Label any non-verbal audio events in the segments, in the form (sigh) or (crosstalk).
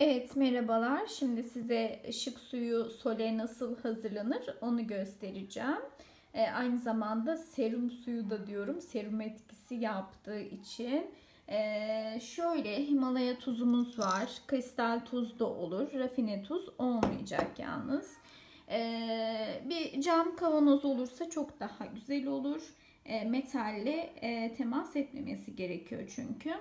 Evet merhabalar. Şimdi size ışık suyu sole nasıl hazırlanır onu göstereceğim. Ee, aynı zamanda serum suyu da diyorum. Serum etkisi yaptığı için. Ee, şöyle Himalaya tuzumuz var. Kristal tuz da olur. Rafine tuz olmayacak yalnız. Ee, bir cam kavanoz olursa çok daha güzel olur. Ee, metalle e, temas etmemesi gerekiyor çünkü.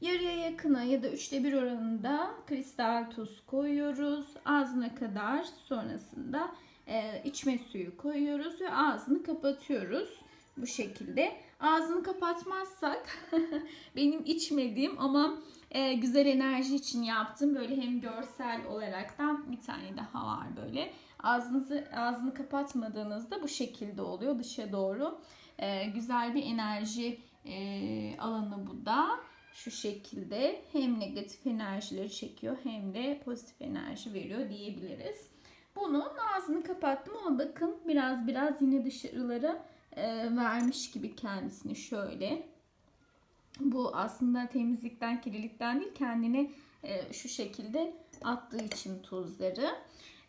Yarıya yakına ya da üçte bir oranında kristal tuz koyuyoruz. Ağzına kadar sonrasında e, içme suyu koyuyoruz ve ağzını kapatıyoruz. Bu şekilde. Ağzını kapatmazsak (laughs) benim içmediğim ama e, güzel enerji için yaptım. Böyle hem görsel olaraktan bir tane daha var böyle. Ağzınızı ağzını kapatmadığınızda bu şekilde oluyor dışa doğru. E, güzel bir enerji e, alanı bu da şu şekilde hem negatif enerjileri çekiyor hem de pozitif enerji veriyor diyebiliriz. Bunun ağzını kapattım ama bakın biraz biraz yine dışarılara e, vermiş gibi kendisini şöyle. Bu aslında temizlikten, kirlilikten değil kendini e, şu şekilde attığı için tuzları.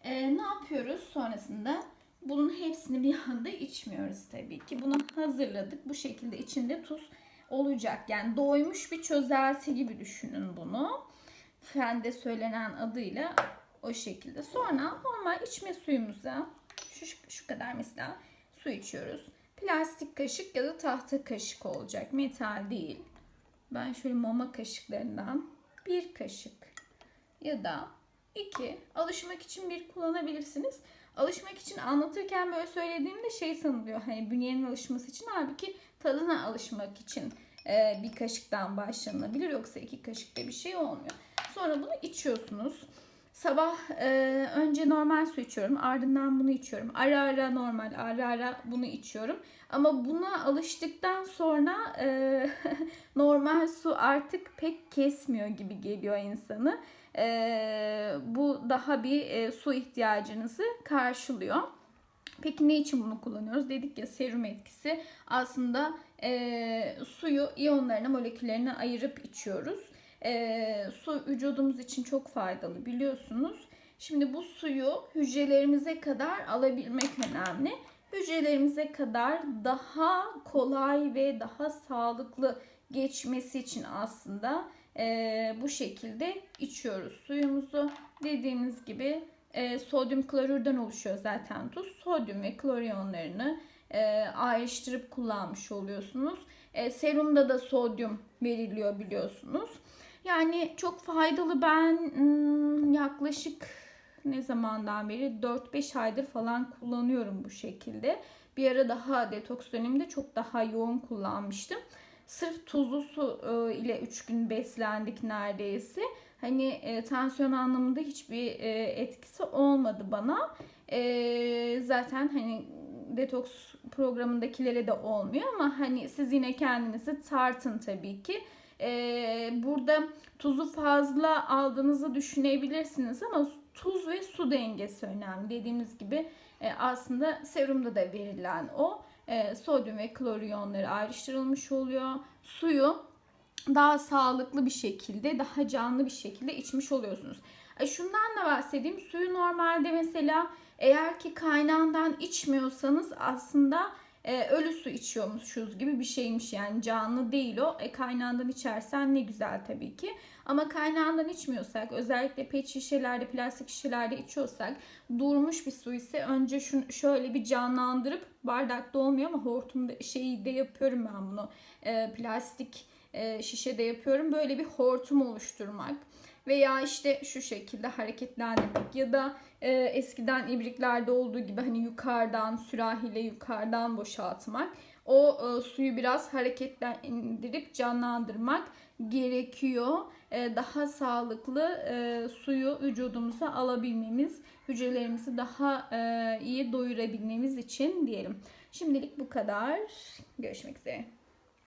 E, ne yapıyoruz sonrasında? Bunun hepsini bir anda içmiyoruz tabii ki. Bunu hazırladık. Bu şekilde içinde tuz olacak. Yani doymuş bir çözelti gibi düşünün bunu. Fende söylenen adıyla o şekilde. Sonra normal içme suyumuza şu, şu kadar mesela su içiyoruz. Plastik kaşık ya da tahta kaşık olacak. Metal değil. Ben şöyle mama kaşıklarından bir kaşık ya da iki alışmak için bir kullanabilirsiniz. Alışmak için anlatırken böyle söylediğimde şey sanılıyor. Hani bünyenin alışması için halbuki tadına alışmak için e, bir kaşıktan başlanabilir. Yoksa iki kaşıkta bir şey olmuyor. Sonra bunu içiyorsunuz. Sabah e, önce normal su içiyorum. Ardından bunu içiyorum. Ara ara normal, ara ara bunu içiyorum. Ama buna alıştıktan sonra e, (laughs) normal su artık pek kesmiyor gibi geliyor insanı. E, bu daha bir e, su ihtiyacınızı karşılıyor. Peki ne için bunu kullanıyoruz? Dedik ya serum etkisi. Aslında e, suyu iyonlarına, moleküllerine ayırıp içiyoruz. E, su vücudumuz için çok faydalı biliyorsunuz. Şimdi bu suyu hücrelerimize kadar alabilmek önemli. Hücrelerimize kadar daha kolay ve daha sağlıklı geçmesi için aslında e, bu şekilde içiyoruz suyumuzu. Dediğimiz gibi e, sodyum klorürden oluşuyor zaten tuz. Sodyum ve klor iyonlarını e, ayrıştırıp kullanmış oluyorsunuz. E, serumda da sodyum veriliyor biliyorsunuz. Yani çok faydalı ben yaklaşık ne zamandan beri 4-5 aydır falan kullanıyorum bu şekilde. Bir ara daha detoks döneminde çok daha yoğun kullanmıştım. Sırf tuzlu su ile 3 gün beslendik neredeyse. Hani e, tansiyon anlamında hiçbir e, etkisi olmadı bana. E, zaten hani detoks programındakilere de olmuyor ama hani siz yine kendinizi tartın tabii ki. Ee, burada tuzu fazla aldığınızı düşünebilirsiniz ama tuz ve su dengesi önemli. Dediğimiz gibi e, aslında serumda da verilen o e, sodyum ve klor iyonları ayrıştırılmış oluyor. Suyu daha sağlıklı bir şekilde, daha canlı bir şekilde içmiş oluyorsunuz. E, şundan da bahsedeyim. Suyu normalde mesela eğer ki kaynağından içmiyorsanız aslında e, ölü su içiyormuşuz gibi bir şeymiş yani canlı değil o. E, kaynağından içersen ne güzel tabii ki. Ama kaynağından içmiyorsak özellikle pet şişelerde plastik şişelerde içiyorsak durmuş bir su ise önce şunu şöyle bir canlandırıp bardakta olmuyor ama hortumda şeyi de yapıyorum ben bunu. E, plastik şişede yapıyorum. Böyle bir hortum oluşturmak veya işte şu şekilde hareketlendirmek ya da e, eskiden ibriklerde olduğu gibi hani yukarıdan sürahiyle yukarıdan boşaltmak. O e, suyu biraz hareketlendirip canlandırmak gerekiyor. E, daha sağlıklı e, suyu vücudumuza alabilmemiz, hücrelerimizi daha e, iyi doyurabilmemiz için diyelim. Şimdilik bu kadar. Görüşmek üzere.